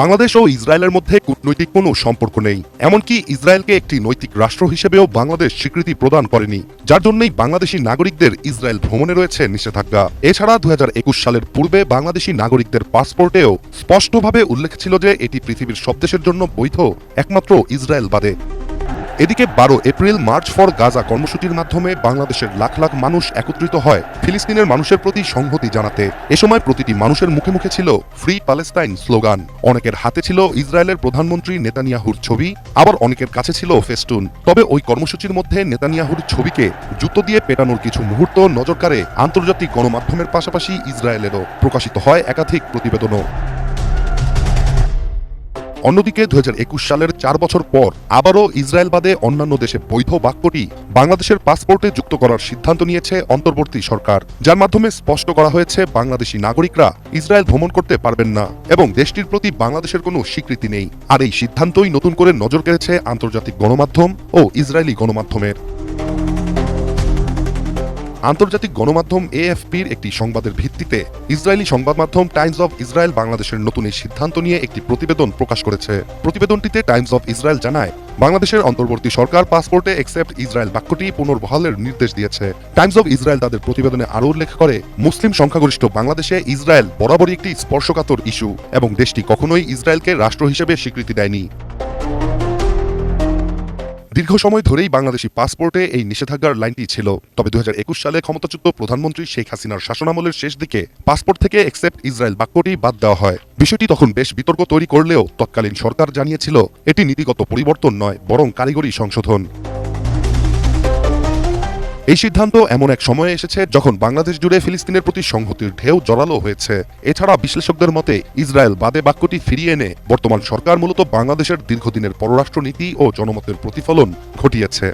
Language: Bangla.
বাংলাদেশ ও ইসরায়েলের মধ্যে কূটনৈতিক কোনো সম্পর্ক নেই। এমনকি ইসরায়েলকে একটি নৈতিক রাষ্ট্র হিসেবেও বাংলাদেশ স্বীকৃতি প্রদান করেনি, যার জন্যই বাংলাদেশি নাগরিকদের ইসরায়েল ভ্রমণে রয়েছে নিষেধাজ্ঞা। এছাড়া দু হাজার একুশ সালের পূর্বে বাংলাদেশি নাগরিকদের পাসপোর্টেও স্পষ্টভাবে উল্লেখ ছিল যে এটি পৃথিবীর সব দেশের জন্য বৈধ, একমাত্র ইসরায়েল বাদে এদিকে বারো এপ্রিল, মার্চ ফর গাজা কর্মসূচির মাধ্যমে বাংলাদেশের লাখ লাখ মানুষ একত্রিত হয় ফিলিস্তিনের মানুষের প্রতি সংহতি জানাতে। এ সময় প্রতিটি মানুষের মুখে মুখে ছিল ফ্রি প্যালেস্তাইন স্লোগান। অনেকের হাতে ছিল ইসরায়েলের প্রধানমন্ত্রী নেতানিয়াহুর ছবি, আবার অনেকের কাছে ছিল ফেস্টুন। তবে ওই কর্মসূচির মধ্যে নেতানিয়াহুর ছবিকে জুতো দিয়ে পেটানোর কিছু মুহূর্ত নজর কাড়ে আন্তর্জাতিক গণমাধ্যমের পাশাপাশি ইসরায়েলেরও প্রকাশিত হয় একাধিক প্রতিবেদনও। অন্যদিকে দু হাজার একুশ সালের চার বছর পর আবারও ইসরায়েল বাদে অন্যান্য দেশে বৈধ বাক্যটি বাংলাদেশের পাসপোর্টে যুক্ত করার সিদ্ধান্ত নিয়েছে অন্তর্বর্তী সরকার, যার মাধ্যমে স্পষ্ট করা হয়েছে বাংলাদেশি নাগরিকরা ইসরায়েল ভ্রমণ করতে পারবেন না এবং দেশটির প্রতি বাংলাদেশের কোনো স্বীকৃতি নেই। আর এই সিদ্ধান্তই নতুন করে নজর কেড়েছে আন্তর্জাতিক গণমাধ্যম ও ইসরায়েলি গণমাধ্যমের। আন্তর্জাতিক গণমাধ্যম এএফপির একটি সংবাদের ভিত্তিতে ইসরায়েলি সংবাদ মাধ্যম টাইমস অফ ইসরায়েল বাংলাদেশের নতুন এই সিদ্ধান্ত নিয়ে একটি প্রতিবেদন প্রকাশ করেছে। প্রতিবেদনটিতে টাইমস অফ ইসরায়েল জানায়, বাংলাদেশের অন্তর্বর্তী সরকার পাসপোর্টে একসেপ্ট ইসরায়েল বাক্যটি পুনর্বহালের নির্দেশ দিয়েছে। টাইমস অফ ইসরায়েল তাদের প্রতিবেদনে আরও উল্লেখ করে, মুসলিম সংখ্যাগরিষ্ঠ বাংলাদেশে ইসরায়েল বরাবরই একটি স্পর্শকাতর ইস্যু এবং দেশটি কখনোই ইসরায়েলকে রাষ্ট্র হিসেবে স্বীকৃতি দেয়নি। দীর্ঘ সময় ধরেই বাংলাদেশি পাসপোর্টে এই নিষেধাজ্ঞার লাইনটি ছিল। তবে দু হাজার একুশ সালে ক্ষমতাচ্যুত প্রধানমন্ত্রী শেখ হাসিনার শাসনামলের শেষ দিকে পাসপোর্ট থেকে এক্সেপ্ট ইসরায়েল বাক্যটি বাদ দেওয়া হয়। বিষয়টি তখন বেশ বিতর্ক তৈরি করলেও তৎকালীন সরকার জানিয়েছিল, এটি নীতিগত পরিবর্তন নয়, বরং কারিগরি সংশোধন। এই সিদ্ধান্ত এমন এক সময়ে এসেছে যখন বাংলাদেশ জুড়ে ফিলিস্তিনের প্রতি সংহতির ঢেউ জড়ালো হয়েছে। এছাড়া বিশ্লেষকদের মতে, ইসরায়েল বাদে বাক্যটি ফিরিয়ে এনে বর্তমান সরকার মূলত বাংলাদেশের দীর্ঘদিনের পররাষ্ট্র নীতি ও জনমতের প্রতিফলন ঘটিয়েছে।